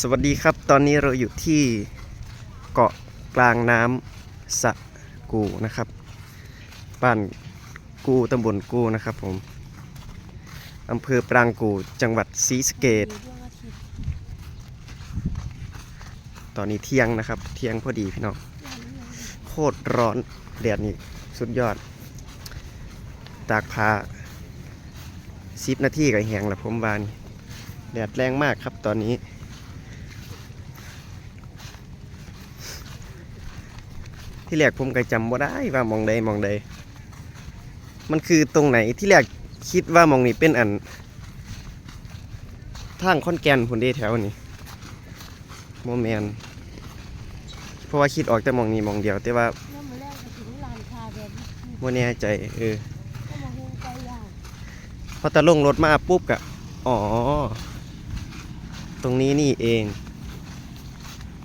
สวัสดีครับ ตอนนี้เราอยู่ที่เกาะกลางน้ำสะกูนะครับ บ้านกูตำบลกูนะครับผมอำเภอปรางกูจังหวัดศรีสะเกดตอนนี้เที่ยงนะครับ เที่ยงพอดีพี่น้องโคตรร้อนแดดนี่สุดยอด ตากผ้าสิบนาทีก็แหงล้วผมวานแดดแรงมากครับตอนนี้ ที่แรกผมก็จำบ่ได้ว่ามองใดมองใด มันคือตรงไหนที่แรกคิดว่ามองนี้เป็นอัน ทางคอนแกนพุ่นเดแถวนี้โมแมนเพราะว่าคิดออกแต่มองนี้มองเดียว แต่ว่าน้ำมือแรกก็ถึงลานคาแบบโมแน่ใจเออก็มาหุงไก่ย่างพอตะลงรถมาปุ๊บกะอ๋อ ตรงนี้นี่เอง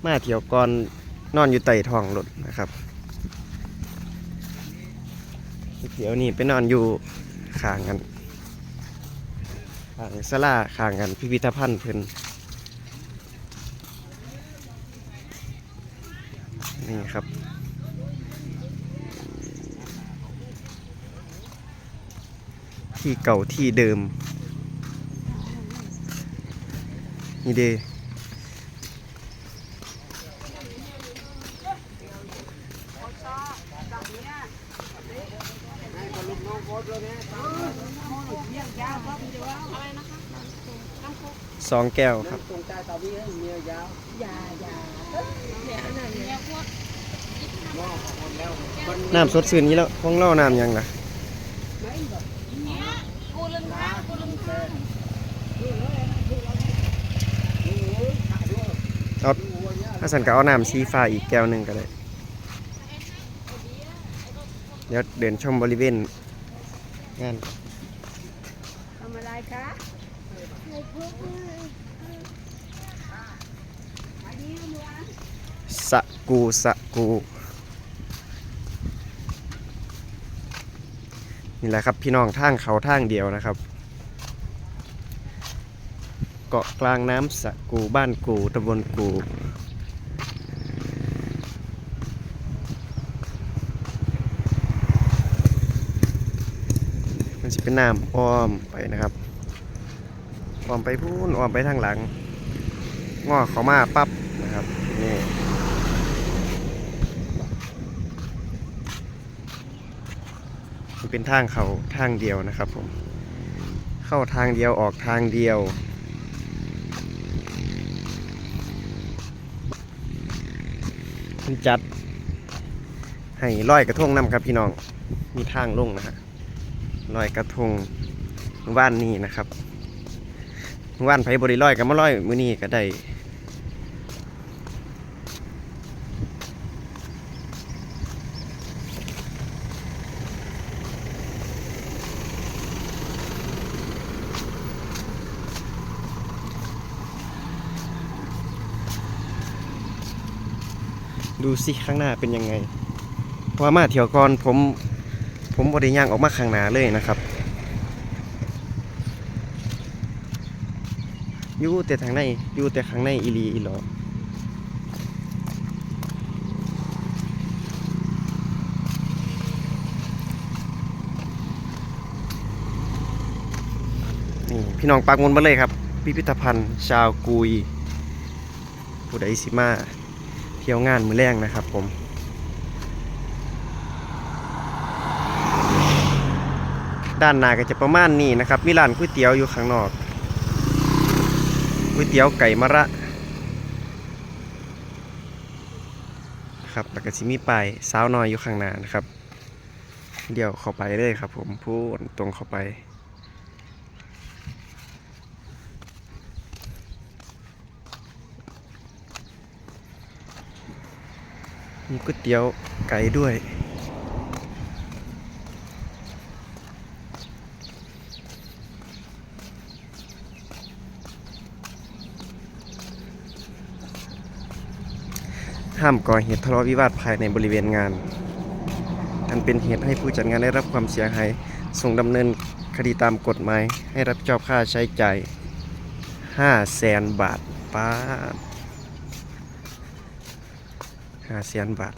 มาเที่ยวก่อนนอนอยู่ใต้ท้องรถนะครับ เที่ยวนี่ไปนอนอยู่ข้างกันข้างสลาข้างกันพิพิธภัณฑ์เพิ่นนี่ครับที่เก่าที่เดิม นี่เด สองแก้วครับน้ำสดชื่นนี้แล้วของเล่าน้ำยังล่ะเอาถ้าสันก็เอาน้ำชีฟ้าอีกแก้วหนึ่งก็ได้ เดี๋ยวเดินชมบริเวณ งานทำอะไรคะสะกูสะกู นี่แหละครับพี่น้องทางเขาทางเดียวนะครับ เกาะกลางน้ำสะกูบ้านกูตำบลกู มันจะเป็นน้ำอ้อมไปนะครับอ้อมไปพูนอ้อมไปทางหลังงอเขามาปั๊บนะครับนี่มันเป็นทางเขาทางเดียวนะครับผมเข้าทางเดียวออกทางเดียวจัดให้ลอยกระทงน้ำครับพี่น้องมีทางลงนะฮะ ลอยกระทงว่านนี้นะครับว่านไผบริร้อยก็มาร้อยมือนี้ก็ได้ดูสิข้างหน้าเป็นยังไงเพราะว่ามาเที่ยวก่อนผม ผมบริย่างออกมาข้างหน้าเลยนะครับอยู่แต่ทางในอยู่แต่ข้างในอีลีอีหลอนี่พี่น้องปักมนมาเลยครับ พิพิธภัณฑ์ ชาวกุยผู้ใดสิมา เที่ยวงานมือแรงนะครับผม ด้านหน้าก็จะประมาณนี้นะครับ มีร้านก๋วยเตี๋ยวอยู่ข้างนอกก๋วยเตี๋ยวไก่มะระครับแล้วก็สิมีป้ายสาวน้อยอยู่ข้างหน้านะครับ เดี๋ยวเข้าไปเลยครับ ผมพูดตรงเข้าไปมีก๋วยเตี๋ยวไก่ด้วย ห้ามก่อเหตุทะเลาะวิวาทภายในบริเวณงาน อันเป็นเหตุให้ผู้จัดงานได้รับความเสียหาย ส่งดำเนินคดีตามกฎหมาย ให้รับผิดชอบค่าใช้จ่าย5 0 0แสนบาทป้าห้าแสนบาท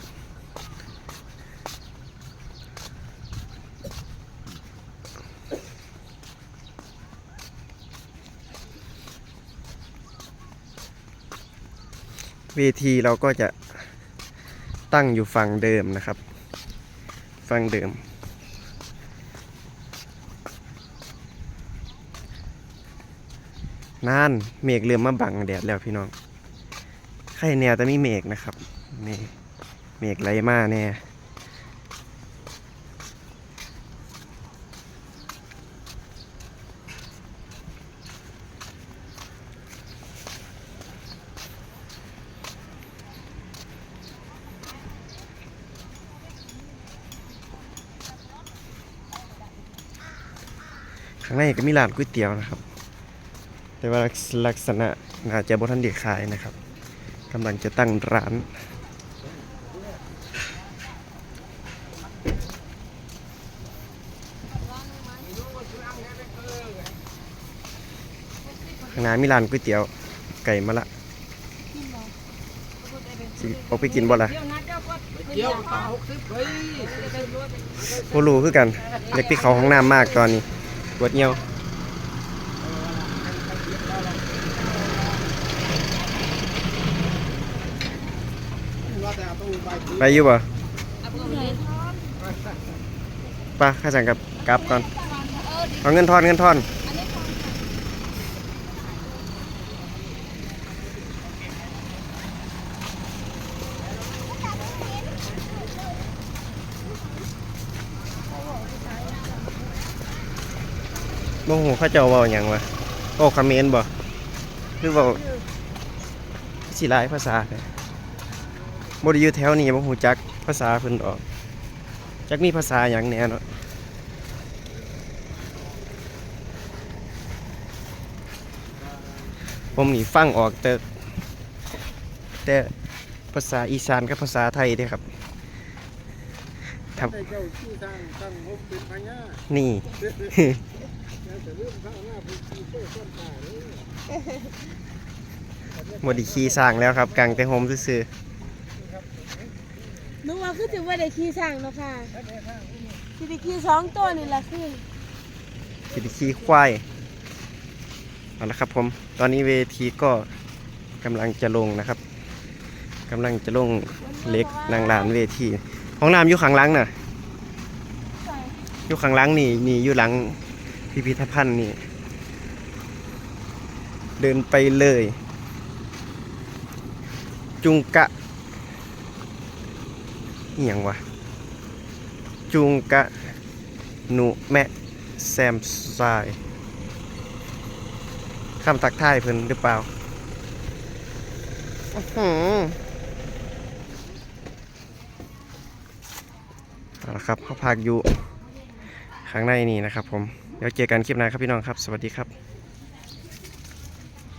เวทีเราก็จะ ตั้งอยู่ฝั่งเดิมนะครับ ฝั่งเดิม นานเมฆเริ่มมาบังแดดแล้วพี่น้องใครแนวแต่มีเมฆนะครับนี่เมฆไหลมาแน่ ข้างในก็มีร้านก๋วยเตี๋ยวนะครับ แต่ว่าลักษณะน่าจะบ่ทันเด็กขายนะครับกำลังจะตั้งร้านข้างหน้ามีร้านก๋วยเตี๋ยวไก่มาละสิเอาไปกินบ่ล่ะเดี๋ยวนะเจ้าก็เกี่ยวตาหกสิบเฮ้ยบ่รู้คือกันเล็กที่เขาห้องน้ำมากตอนนี้ ปวดเหี่ยวว่าแต่ต้องไป บ่เอาเงินไป้าข้าสั่งกับกลับก่อนเอาเงินทอนเงินทอนบ่ฮู้เขาเจ้าเว้าหยังวะโอ้คอมเมนต์บ่หรือเว่าสิหลายภาษาเลยบ่ได้อยู่แถวนี้บ่ฮู้จักภาษาเพิ่นดอกจักมีภาษาอย่างแหน่เนาะผมนี่ฟังออกแต่แต่ภาษาอีสานกับภาษาไทยเด้ครับครับให้เจ้าที่ หน้าเป็นที่เจ้าต้นตาเลยหมดดีขี่สร้างแล้วครับกลางแต่โฮมซื่อนึกว่าคือจะว่าได้ขี่สั่งเนาะค่ะที่ได้ขี่สองตัวนี่แหละคือๆสิได้ขี่ควายเอาละครับผม ตอนนี้เวทีก็กำลังจะลงนะครับกำลังจะลงเหล็กนางลานเวทีห้องน้ำอยู่ข้างหลังน่ะอยู่ข้างหลังนี่นี่อยู่หลัง พิพิธภัณฑ์นี่ เดินไปเลย จุงกะอหย่างวะ จุงกะ หนุแมะแซมซายคำทักทายเพิ่นหรือเปล่าอือหือเอาละครับเขาพากอยู่ข้างในนี่นะครับผม เดี๋ยวเจอกันคลิปหน้าครับพี่น้องครับ สวัสดีครับ